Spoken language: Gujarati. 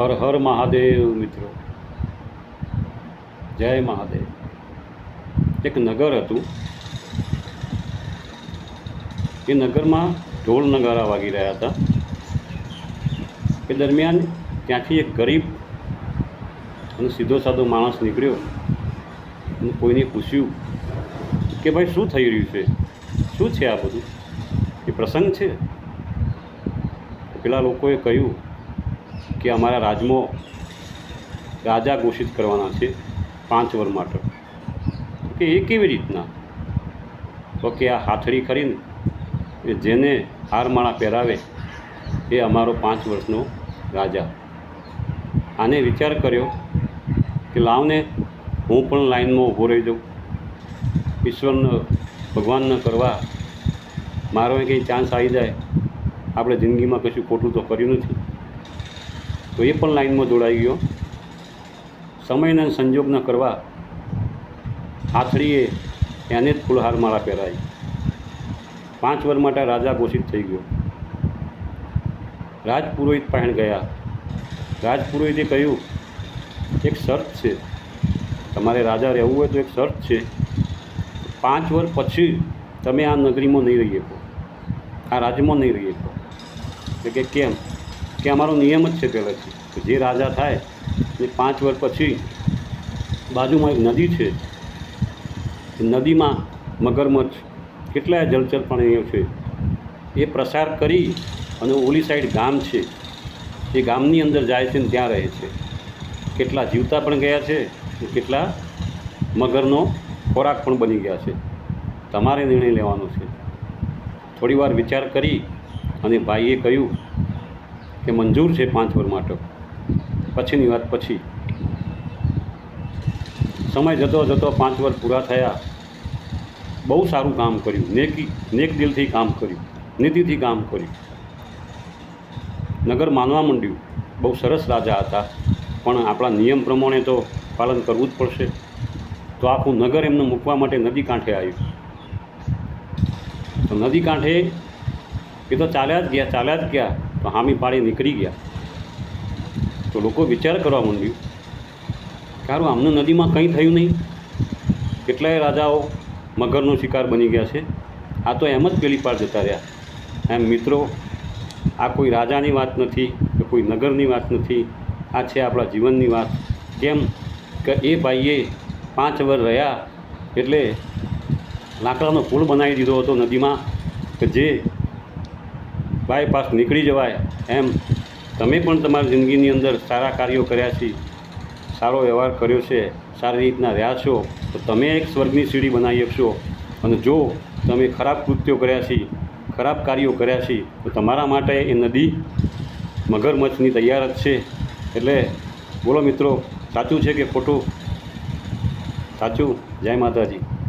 હર હર મહાદેવ મિત્રો. જય મહાદેવ. એક નગર હતું. એ નગરમાં ઢોલ નગારા વાગી રહ્યા હતા. એ દરમિયાન ત્યાંથી એક ગરીબ અને સીધો સાધો માણસ નીકળ્યો. અને કોઈને પૂછ્યું કે ભાઈ શું થઈ રહ્યું છે? શું છે આ બધું? એ પ્રસંગ છે. પેલા લોકોએ કહ્યું કે અમારા રાજમાં રાજા ઘોષિત કરવાના છે પાંચ વર્ષ માટે. કે એ કેવી રીતના? તો કે આ હાથડી કરીને એ જેને હારમાળા પહેરાવે એ અમારો પાંચ વર્ષનો રાજા. આને વિચાર કર્યો કે લાવને હું પણ લાઈનમાં ઊભો રહી જાઉં. ઈશ્વરનો ભગવાનને કરવા મારો કંઈ ચાન્સ આવી જાય. આપણે જિંદગીમાં કશું ખોટું તો કર્યું નથી. તો એ પણ લાઈનમાં જોડાઈ ગયો. સમયના સંજોગ ન કરવા હાથડીએ એને જ ફૂલહાર માળા પહેરાઈ. પાંચ વર્ષ માટે રાજા ઘોષિત થઈ ગયો. રાજપુરોહિત પહેણ ગયા. રાજપુરોહિતે કહ્યું, એક શરત છે. તમારે રાજા રહેવું હોય તો એક શરત છે. પાંચ વર્ષ પછી તમે આ નગરીમાં નહીં રહી શકો. આ રાજ્યમાં નહીં રહી શકો. એટલે કે, કેમ? કે અમારો નિયમ જ છે પહેલાંથી કે જે રાજા થાય એ પાંચ વર્ષ પછી બાજુમાં એક નદી છે. એ નદીમાં મગરમચ્છ કેટલાય જળચર પ્રાણીઓ છે. એ પ્રસાર કરી અને ઓલી સાઈડ ગામ છે. એ ગામની અંદર જાય છે ને ત્યાં રહે છે. કેટલા જીવતા પણ ગયા છે કેટલા મગરનો ખોરાક પણ બની ગયા છે. તમારે નિર્ણય લેવાનો છે. થોડીવાર વિચાર કરી અને ભાઈએ કહ્યું કે મંજૂર છે પાંચ વર માટે. પછીની વાત પછી. સમય જતો જતો પાંચ વર્ષ પૂરા થયા. બહુ સારું કામ કર્યું. નેકી, નેક દિલથી કામ કર્યું. નીતિથી કામ કર્યું. નગર માનવા માંડ્યું. બહુ સરસ રાજા હતા. પણ આપણા નિયમ પ્રમાણે તો પાલન કરવું જ પડશે. તો આખું નગર એમને મૂકવા માટે નદી કાંઠે આવ્યું. તો નદી કાંઠે એ તો ચાલ્યા જ ગયા, ચાલ્યા જ ગયા. તો હામી પાડી નીકળી ગયા. તો લોકો વિચાર કરવા માંડ્યું કારણ આમને નદીમાં કંઈ થયું નહીં? કેટલાય રાજાઓ મગરનો શિકાર બની ગયા છે. આ તો એમ જ પેલી પાર જતા રહ્યા. એમ મિત્રો, આ કોઈ રાજાની વાત નથી કે કોઈ નગરની વાત નથી. આ છે આપણા જીવનની વાત. કેમ કે એ ભાઈએ પાંચ વર્ષ રહ્યા એટલે લાકડાનો પુલ બનાવી દીધો હતો નદીમાં કે જે બાયપાસ નીકળી જવાય એમ તમે પણ તમારી જિંદગીની અંદર સારા કાર્યો કર્યા છે, સારો વ્યવહાર કર્યો છે, સારી રીતના રહ્યા છો, તો તમે એક સ્વર્ગની સીડી બનાવી શકશો. અને જો તમે ખરાબ કૃત્યો કર્યા છે, ખરાબ કાર્યો કર્યા છે, તો તમારા માટે એ નદી મગરમચ્છની તૈયાર જ છે. એટલે બોલો મિત્રો, સાચું છે કે ખોટું? સાચું. જય માતાજી.